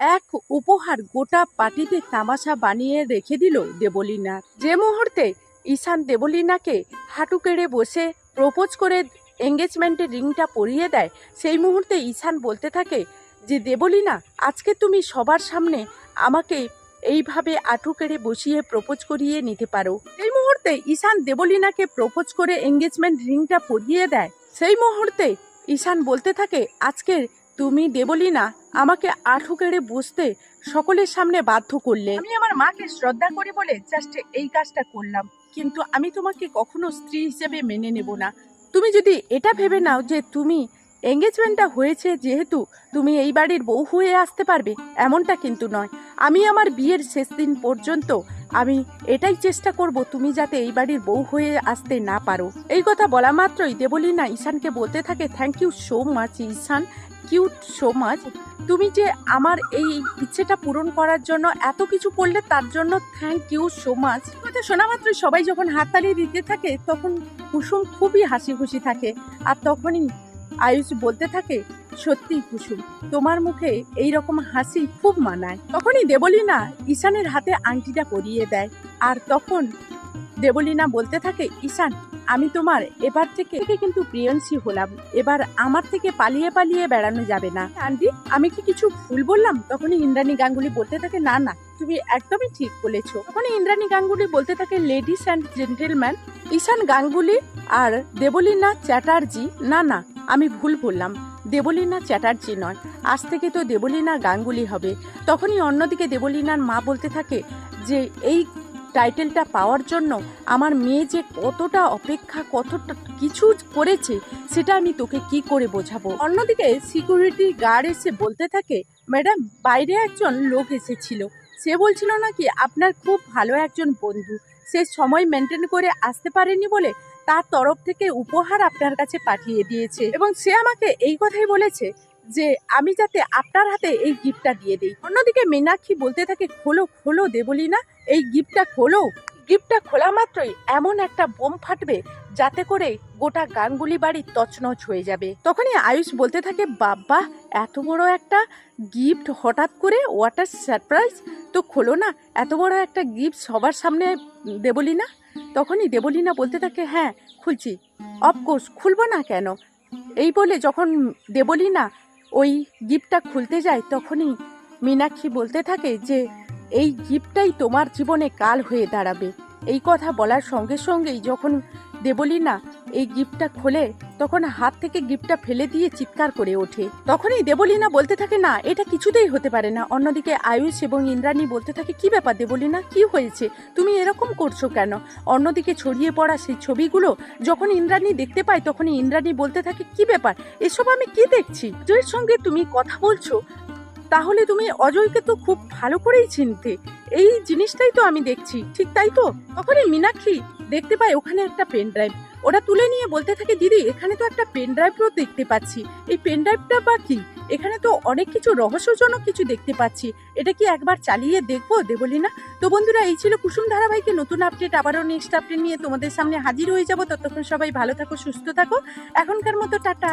এক উপহার গোটা পাটিতে তামাশা বানিয়ে রেখে দিল দেবলীনা। যে মুহূর্তে ঈশান দেবলীনাকে হাঁটু কেড়ে বসে প্রপোজ করে এঙ্গেজমেন্টের রিংটা পরিয়ে দেয়, সেই মুহূর্তে ঈশান বলতে থাকে যে, দেবলীনা, আজকে তুমি সবার সামনে আমাকে এইভাবে আঁটু কেড়ে বসিয়ে প্রপোজ করিয়ে নিতে পারো। এই মুহূর্তে ঈশান দেবলীনাকে প্রপোজ করে এঙ্গেজমেন্ট রিংটা পরিয়ে দেয়। সেই মুহূর্তে ঈশান বলতে থাকে, আজকে তুমি দেবলীনা আমাকে আঠু কেড়ে বসতে সকলের সামনে বাধ্য করলে। আমি আমার মাকে শ্রদ্ধা করি বলে জাস্ট এই কাজটা করলাম। কিন্তু আমি তোমাকে কখনো স্ত্রী হিসেবে মেনে নেব না। তুমি যদি এটা ভেবে নাও যে তুমি এঙ্গেজমেন্টটা হয়েছে যেহেতু তুমি এই বাড়ির বউ হয়ে আসতে পারবে এমনটা কিন্তু নয়। আমি আমার বিয়ের শেষ দিন পর্যন্ত আমি এটাই চেষ্টা করব তুমি যাতে এই বাড়ির বউ হয়ে আসতে না পারো। এই কথা বলা মাত্রই দেবলীনা ঈশানকে বলতে থাকে thank you so much Ishan. Cute so much তুমি যে আমার এই ইচ্ছেটা পূরণ করার জন্য এত কিছু করলে তার জন্য থ্যাংক ইউ সো মাচ কথা শোনা মাত্রই সবাই যখন হাততালি দিতে থাকে, তখন কুসুম খুবই হাসি খুশি থাকে। আর তখনই আয়ুষ বলতে থাকে সত্যি কুসুম, তোমার মুখে এই রকম হাসি খুব মানায়। তখনই দেবলীনা ঈশানের হাতে আংটিটা পরিয়ে দেয়। আর তখন দেবলীনা বলতে থাকে, ঈশান, আমি তোমার এবার থেকে কিন্তু প্রিয়ন্সী হলাম। এবার আমার থেকে পালিয়ে পালিয়ে বেড়ানো যাবে না। আন্টি, আমি কি কিছু ভুল বললাম? তখনই ইন্দ্রাণী গাঙ্গুলি বলতে থাকে, না না, তুমি একদমই ঠিক বলেছ। তখনই ইন্দ্রাণী গাঙ্গুলি বলতে থাকে ladies and gentleman Ishan Ganguly আর দেবলীনা চ্যাটার্জি, না না, আমি ভুল বললাম। দেবলীনা চ্যাটার্জি নয়। আজ থেকে তো দেবলীনা গাঙ্গুলি হবে। তখনই অন্যদিকে দেবলীনার মা বলতে থাকে যে, এই টাইটেলটা পাওয়ার জন্য আমার মেয়ে যে কতটা অপেক্ষা, কতটা কিছু করেছে, সেটা আমি তোকে কি করে বোঝাবো? অন্যদিকে সিকিউরিটি গার্ড এসে বলতে থাকে, ম্যাডাম, বাইরে একজন লোক এসেছিল। সে বলছিল নাকি আপনার খুব ভালো একজন বন্ধু, সে সময় মেনটেন করে আসতে পারেনি বলে তার তরফ থেকে উপহার আপনার কাছে পাঠিয়ে দিয়েছে। এবং সে আমাকে এই কথাই বলেছে যে, আমি যাতে আপনার হাতে এই গিফটটা দিয়ে দিই। অন্যদিকে মীনাক্ষী বলতে থাকে, খোলো খোলো দেবলি না এই গিফটটা খোলো। গিফটটা খোলা মাত্রই এমন একটা বোম ফাটবে যাতে করে গোটা গাঙ্গুলি বাড়ি তছনছ হয়ে যাবে। তখনই আয়ুষ বলতে থাকে বাবা এত বড় একটা গিফট হঠাৎ করে? ওয়াটার সারপ্রাইজ তো খোলো না, এত বড় একটা গিফট সবার সামনে দেবলি না তখনই দেবলীনা বলতে থাকে হ্যাঁ খুলছি। অফকোর্স খুলবো না কেন? এই বলে যখন দেবলীনা ওই গিফটটা খুলতে যায়, তখনই মীনাক্ষী বলতে থাকে যে এই গিফটটাই তোমার জীবনে কাল হয়ে দাঁড়াবে। এই কথা বলার সঙ্গে সঙ্গেই যখন দেবলীনা এই গিফটটা খোলে, তখন হাত থেকে গিফটটা ফেলে দিয়ে চিৎকার করে ওঠে। তখনই দেবলীনা বলতে থাকে, না, এটা কিছুতেই হতে পারে না। অন্যদিকে আয়ুষ এবং ইন্দ্রাণী বলতে থাকে, কি ব্যাপার দেবলীনা, কি হয়েছে? তুমি এরকম করছ কেন? অন্যদিকে ছড়িয়ে পড়া সেই ছবিগুলো, যখন ইন্দ্রাণী দেখতে পায়, তখনই ইন্দ্রাণী বলতে থাকে, কি ব্যাপার? এসব আমি কি দেখছি? অজয়ের সঙ্গে তুমি কথা বলছো? তাহলে তুমি অজয়কে তো খুব ভালো করেই চিনতে। এই জিনিসটাই তো আমি দেখছি। ঠিক তাই তো? তখনই মীনাক্ষী দেখতে পায় ওখানে একটা পেন ড্রাইভ ওরা তুলে নিয়ে বলতে থাকে, দিদি, এখানে তো একটা পেন ড্রাইভও দেখতে পাচ্ছি। এই পেন ড্রাইভটা বা কি? এখানে তো অনেক কিছু রহস্যজনক কিছু দেখতে পাচ্ছি। এটা কি একবার চালিয়ে দেখব দেবলি না তো বন্ধুরা, এই ছিল কুসুম ধারাবাহিকের নতুন আপডেট আবারও নেক্সট আপডেট নিয়ে তোমাদের সামনে হাজির হয়ে যাব। ততক্ষণ সবাই ভালো থাকো, সুস্থ থাকো। এখনকার মতো, টাটা।